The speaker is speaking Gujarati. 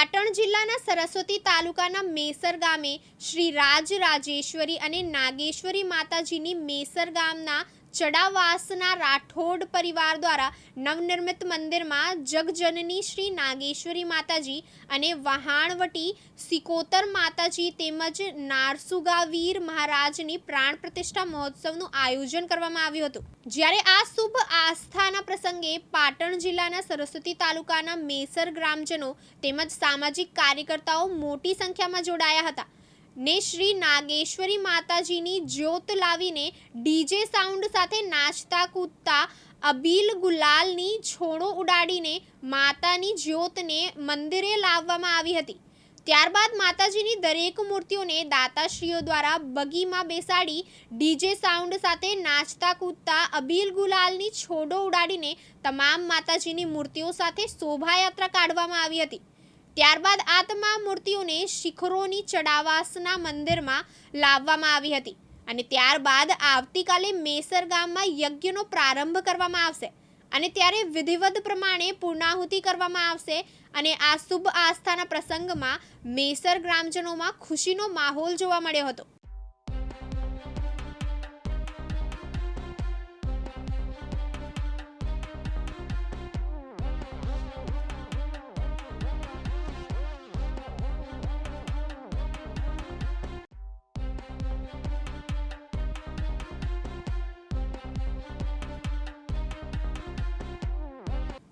પાટણ જિલ્લાના સરસ્વતી તાલુકાના મેસર ગામે શ્રી રાજ રાજેશ્વરી અને નાગેશ્વરી માતાજીની મેસર ગામના ચડાવાસના રાઠોડ પરિવાર દ્વારા નવનિર્મિત મંદિરમાં જગજનની શ્રી નાગેશ્વરી માતાજી અને વહાણવટી સિકોતર માતાજી તેમજ નારસુગાવીર મહારાજની પ્રાણ પ્રતિષ્ઠા મહોત્સવનું આયોજન કરવામાં આવ્યું હતું. જ્યારે આ શુભ આસ્થાના પ્રસંગે પાટણ જિલ્લાના સરસ્વતી તાલુકાના મેસર ગ્રામજનો તેમજ સામાજિક કાર્યકર્તાઓ મોટી સંખ્યામાં જોડાયા હતા. ને શ્રી નાગેશ્વરી માતાજીની જ્યોત લાવીને ડીજે સાઉન્ડ સાથે નાચતા કૂદતા અબીલ ગુલાલની છોડો ઉડાડીને માતાની જ્યોતને મંદિરે લાવવામાં આવી હતી. ત્યારબાદ માતાજીની દરેક મૂર્તિઓને દાતાશ્રીઓ દ્વારા બગીમાં બેસાડી ડીજે સાઉન્ડ સાથે નાચતા કૂદતા અબીલ ગુલાલની છોડો ઉડાડીને તમામ માતાજીની મૂર્તિઓ સાથે શોભાયાત્રા કાઢવામાં આવી હતી. ત્યારબાદ આ તમામ મૂર્તિઓને શિખરોની ચડાવાસના મંદિરમાં લાવવામાં આવી હતી અને ત્યારબાદ આવતીકાલે મેસર ગામમાં યજ્ઞનો પ્રારંભ કરવામાં આવશે અને ત્યારે વિધિવત પ્રમાણે પૂર્ણાહુતિ કરવામાં આવશે અને આ શુભ આસ્થાના પ્રસંગમાં મેસર ગ્રામજનોમાં ખુશીનો માહોલ જોવા મળ્યો હતો.